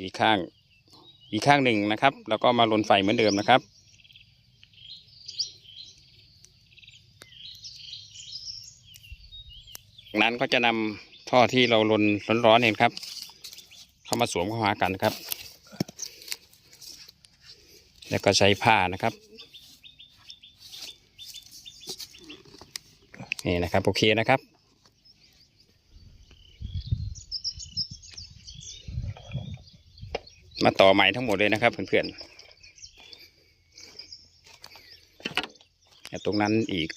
อีกข้างอีกข้างหนึ่งนะครับ แล้วก็มาลนไฟเหมือนเดิมนะครับ จากนั้นก็จะนำท่อที่เราลนร้อนๆเนี่ยครับ เข้ามาสวมเข้าหากันครับ แล้วก็ใช้ผ้านะครับนี่นะครับโอเคนะครับ มาต่อใหม่ทั้งหมดเลยนะครับ เพื่อนๆแต่ตรงนั้นอีก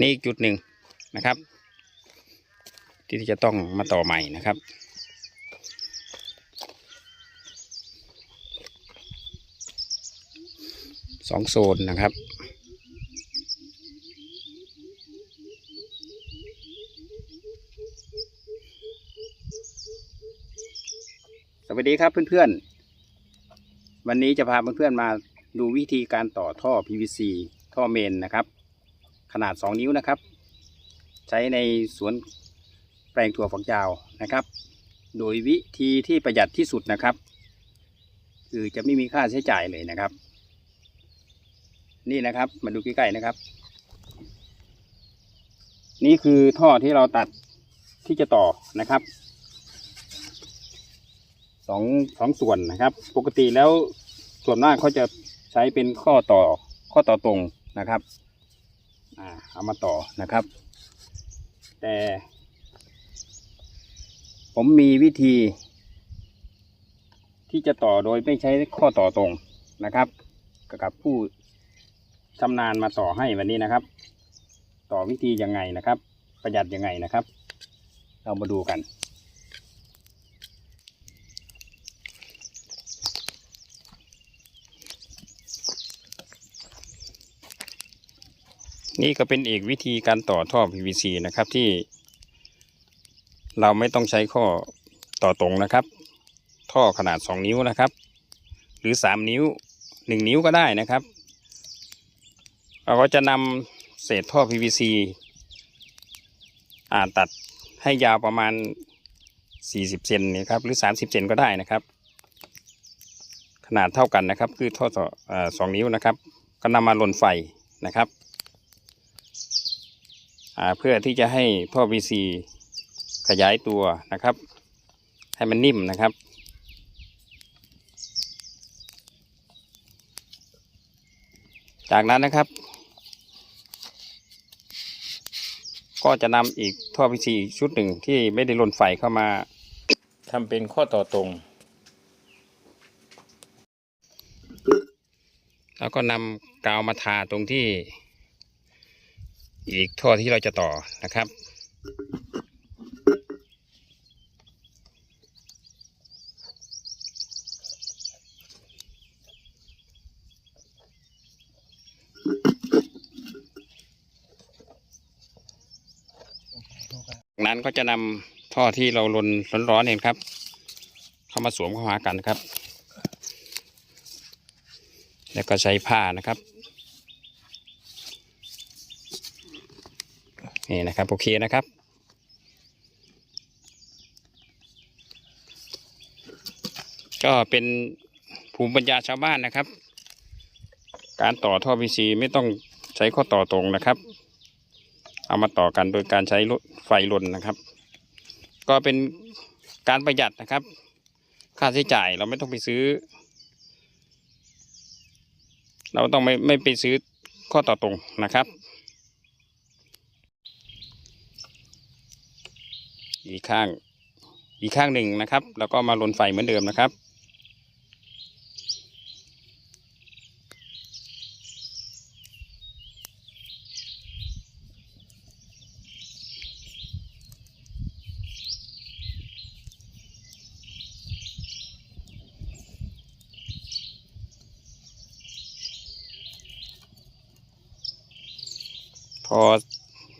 นี่อีกจุดหนึ่งนะครับ ที่จะต้องมาต่อใหม่นะครับสองโซนนะครับ สวัส ดีครับเพื่อนๆ วันนี้จะพาเพื่อนๆมาดูวิธีการต่อท่อ PVC ท่อเมนนะครับ ขนาด 2 นิ้วนะครับ ใช้ในสวนแปลงถั่วฝักยาวนะครับ โดยวิธีที่ประหยัดที่สุดนะครับ คือจะไม่มีค่าใช้จ่ายเลยนะครับ นี่นะครับมาดูใกล้ๆนะครับ นี่คือท่อที่เราตัดที่จะต่อนะครับ สองสองส่วนนะครับ ปกติแล้วส่วนมากเขาจะใช้เป็นข้อต่อข้อต่อตรงนะครับอ่าเอามาต่อนะครับ แต่ ผมมีวิธี ที่จะต่อโดยไม่ใช้ข้อต่อตรงนะครับกับผู้ชำนาญมาต่อให้วันนี้นะครับ ต่อวิธียังไงนะครับ ประหยัดยังไงนะครับ เรามาดูกัน นี่ก็เป็นอีกวิธีการต่อท่อ PVC นะครับที่ เราไม่ต้องใช้ข้อต่อตรงนะครับ ท่อขนาด 2 นิ้วนะครับ หรือ 3 นิ้ว 1 นิ้วก็ได้นะครับ เราก็จะนำเศษท่อ PVC อ่าตัดให้ยาวประมาณ 40 เซนนี่ครับหรือ 30 เซนก็ได้นะครับ ขนาดเท่ากันนะครับ คือท่อต่อสองนิ้วนะครับ ก็นำมาลนไฟนะครับ เพื่อที่จะให้ท่อ VC ขยายตัวนะครับ ให้มันนิ่มนะครับ จากนั้นนะครับ ก็จะนำอีกท่อ VC อีกชุดหนึ่งที่ไม่ได้ลนไฟเข้ามาทำเป็นข้อต่อตรง แล้วก็นำกาวมาทาตรงที่ อีกท่อที่เราจะต่อนะครับจากนั้นก็จะนำท่อที่เราลนร้อนๆเนี่ยครับ เข้ามาสวมเข้าหากันครับ แล้วก็ใช้ผ้านะครับ นี่นะครับโอเคนะครับก็เป็นภูมิปัญญาชาวบ้านนะครับ การต่อท่อ PVC ไม่ต้องใช้ข้อต่อตรงนะครับ เอามาต่อกันโดยการใช้รถไฟลนนะครับ ก็เป็นการประหยัดนะครับ ค่าใช้จ่ายเราไม่ต้องไปซื้อ เราต้องไม่ไม่ไปซื้อข้อต่อตรงนะครับ อีกข้างอีกข้างหนึ่งนะครับ แล้วก็มาลนไฟเหมือนเดิมนะครับ พอ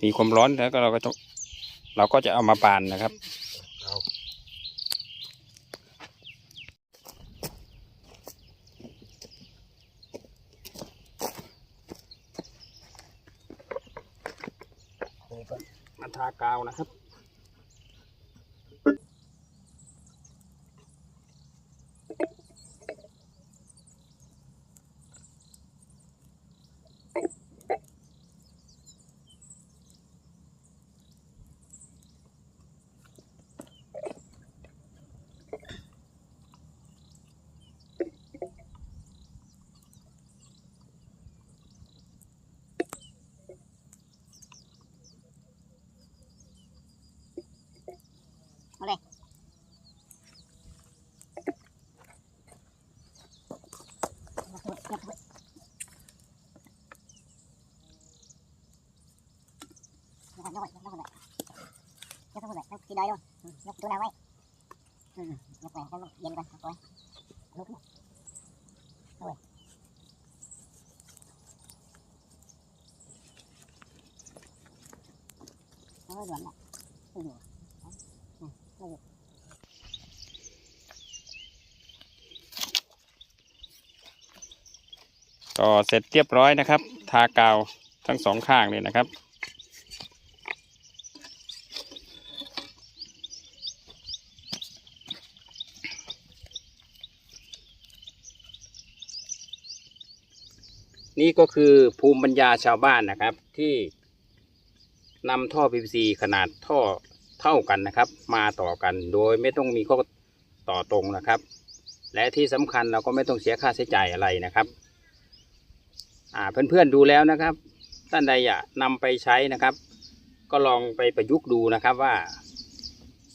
มีความร้อนแล้วก็เราก็จะ เราก็จะเอามาปานนะครับ มาทากาวนะครับ ยกไว้ยกไว้ยกไว้ยกไว้ยกที่ได้ด้วยยกตัวน้ำไว้ยกไว้ให้มันเย็นก่อนเอาไว้ลุกเอาไว้โอ้ยหลวมละไม่อยู่ไม่อยู่ก็เสร็จเรียบร้อยนะครับ ทากาวทั้งสองข้างเลยนะครับ นี่ก็คือภูมิปัญญาชาวบ้านนะครับ ที่นำท่อ PVC ขนาดท่อเท่ากันนะครับ มาต่อกันโดยไม่ต้องมีข้อต่อตรงนะครับ และที่สำคัญเราก็ไม่ต้องเสียค่าใช้จ่ายอะไรนะครับเพื่อนๆดูแล้วนะครับ ท่านใดอยากนำไปใช้นะครับ ก็ลองไปประยุกต์ดูนะครับว่า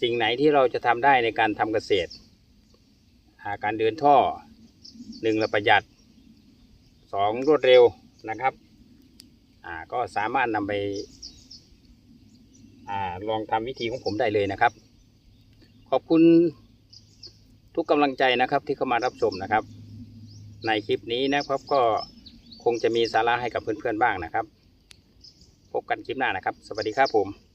สิ่งไหนที่เราจะทำได้ในการทำเกษตรอ่าการเดินท่อหนึ่งละประหยัด สองรวดเร็วนะครับอ่าก็สามารถนำไปอ่าลองทำวิธีของผมได้เลยนะครับ ขอบคุณทุกกำลังใจนะครับที่เข้ามารับชมนะครับ ในคลิปนี้นะครับก็คงจะมีสาระให้กับเพื่อนๆบ้างนะครับ พบกันคลิปหน้านะครับ สวัสดีครับผม